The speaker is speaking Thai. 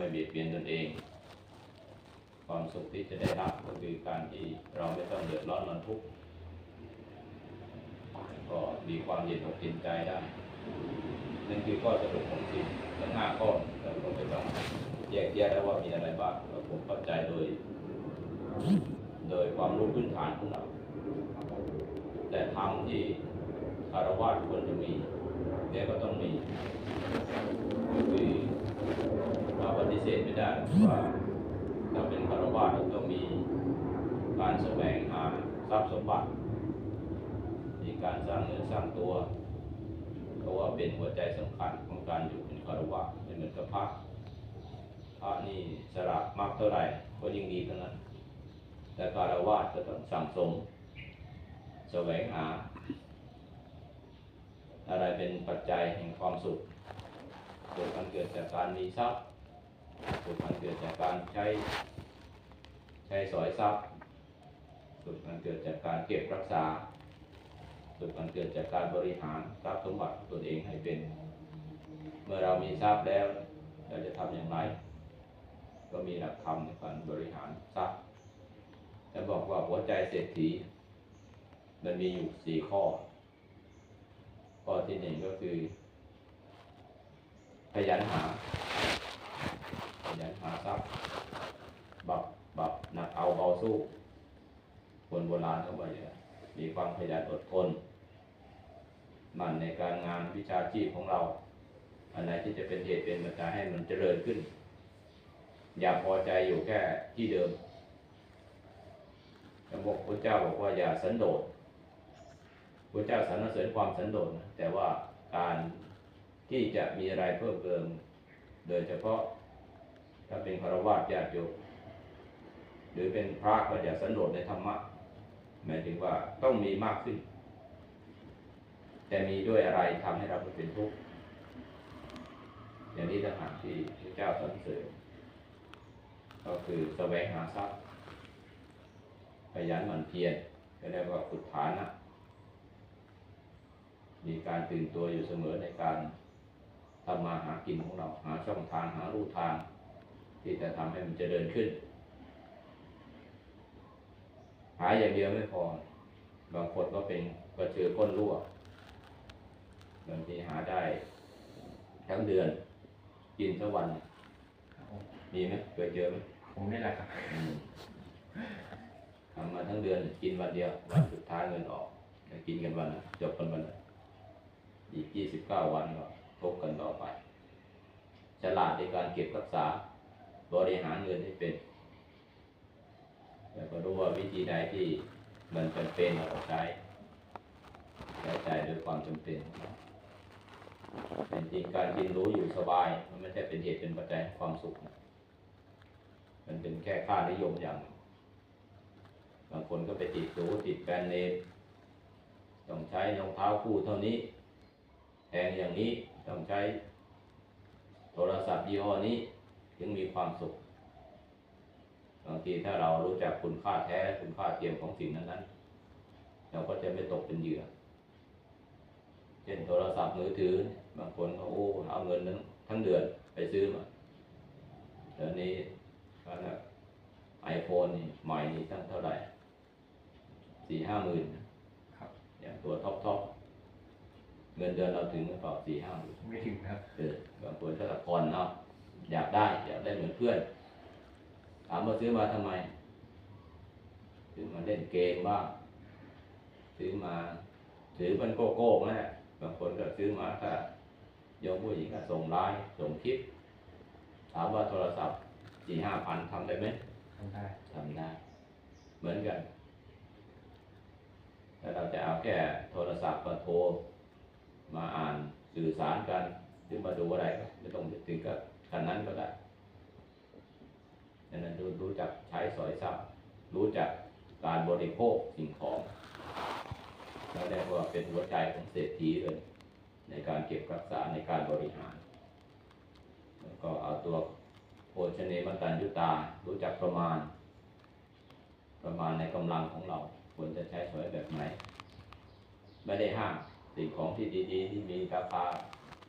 ไม่เบียดเบียนตนเอง ความสุขที่จะได้รับก็คือการที่เราไม่ต้องเดือดร้อนมันทุกข์ก็มีความเย็นอกเย็นใจได้นั่นคือข้อสรุปของสิ่งทั้งห้าข้อเราก็ไม่ต้องแยกแยะแล้วว่ามีอะไรบ้างเราผมเข้าใจโดย โดยความรู้พื้นฐานของเราแต่ธรรมที่คารวะควรจะมีเนี่ยก็ต้องมีก็คือเราปฏิเสไม่ได้ว่าถ้าเป็นคารวะเราต้องมีการแสวงหาทรัพย์สมบัติมีการสร้างเนื้อสร้างตัว เพราะว่าเป็นหัวใจสำคัญของการอยู่เป็นคารวะเป็นเหมือนกับพระพระนี่สละมากเท่าไหร่ก็ยิ่งดีเท่านั้น แต่คารวะจะต้องสั่งสมแสวงหา อะไรเป็นปัจจัยแห่งความสุขสุขมันเกิดจากการมีทรัพย์ สุขมันเกิดจากการใช้ใช้สอยทรัพย์ สุขมันเกิดจากการเก็บรักษา สุขมันเกิดจากการบริหารทรัพย์สมบัติตนเองให้เป็น เมื่อเรามีทรัพย์แล้วเราจะทำอย่างไร ก็มีหลักธรรมในการบริหารทรัพย์จะบอกว่าหัวใจเศรษฐีมันมีอยู่สี่ข้อ ข้อที่หนึ่งก็คือ ขยันหา ยันหาทรัพย์บับบับหนักเอาเบาสู้ คนโบราณเขาบอกอย่างมีความขยันอดทนมันในการงานวิชาชีพของเรา อันไหนที่จะเป็นเหตุเป็นปัจจัยให้มันเจริญขึ้น อย่าพอใจอยู่แค่ที่เดิมพระบอกพระเจ้าบอกว่าอย่าสันโดษพระเจ้าสรรเสริญความสันโดษนะแต่ว่าการที่จะมีอะไรเพิ่มเติม โดยเฉพาะ ถ้าเป็นคารวะญาติโยมหรือเป็นพระก็อย่าสันโดษในธรรมะหมายถึงว่าต้องมีมากขึ้น แต่มีด้วยอะไรทำให้เราเป็นทุกข์อย่างนี้ต่างหากที่พระเจ้าสรรเสริญก็คือแสวงหาทรัพย์ขยันหมั่นเพียรก็เรียกว่าขุดฐานะ มีการตื่นตัวอยู่เสมอในการทำมาหากินของเรา หาช่องทางหารูทาง ที่จะทำให้มันเจริญขึ้น หาอย่างเดียวไม่พอ บางคนก็เป็นก็เจอก้นรั่วบางทีหาได้ทั้งเดือน กินทั้งวัน มีไหมเคยเจอไหมผมนี่แหละครับอืมทำมาทั้งเดือนกินวันเดียว วันสุดท้ายเงินออกแต่กินกันวันละจบกันวันละอีกยี่สิบเก้าวันก็ทบกันต่อไปฉลาดในการเก็บรักษา บริหารเงินให้เป็นแล้วก็รู้ว่าวิธีใดที่มันจำเป็นเราก็ใช้ใช้จ่ายด้วยความจำเป็นจริงการกินรู้อยู่สบาย มันไม่ใช่เป็นเหตุเป็นปัจจัยความสุขนะมันเป็นแค่ค่านิยมอย่าง บางคนก็ไปติดรูติดแบรนด์เนมต้องใช้รองเท้าคู่เท่านี้แพงอย่างนี้ต้องใช้โทรศัพท์ยี่ห้อนี้ ถึงมีความสุขบางทีถ้าเรารู้จักคุณค่าแท้คุณค่าเทียมของสิ่งนั้นนั้นๆเราก็จะไม่ตกเป็นเหยื่อเช่นโทรศัพท์มือถือ บางคนก็โอ้เอาเงินทั้งทั้งเดือนไปซื้อมาเดี๋ยวนี้ก็นะไอโฟนนี่ใหม่นี่ตั้งเท่าไหร่สี่ห้าหมื่นครับอย่างตัวท็อปท็อปเงินเดือนเราถึงหรือเปล่าสี่ห้าหมื่นไม่ถึงครับเออบางคนก็ตะกอนเนาะ อยากได้อยากได้เหมือนเพื่อน ถามว่าซื้อมาทำไม ซื้อมาเล่นเกมบ้างซื้อมาถือเป็นโกโก้นั่นแหละบางคนก็ซื้อมาถ้าโยมผู้หญิงก็ส่งไลน์ส่งคลิป ถามว่าโทรศัพท์สี่ห้าพันทำได้ไหมทำได้ทำได้ เหมือนกันแต่เราจะเอาแค่โทรศัพท์มาโทรมาอ่านสื่อสารกันหรือมาดูอะไรก็ไม่ต้องถึงกับ ขนาดนั้นก็ได้ดังนั้นรู้รู้จักใช้สอยทรัพย์ รู้จักการบริโภคสิ่งของแล้วเรียกว่าเป็นหัวใจของเศรษฐีเลยในการเก็บรักษาในการบริหาร แล้วก็เอาตัวโภชเนมตัญยุตา รู้จักประมาณ ประมาณในกำลังของเราควรจะใช้สอยแบบไหน ไม่ได้ห้ามสิ่งของที่ดี ๆ ที่มีราคา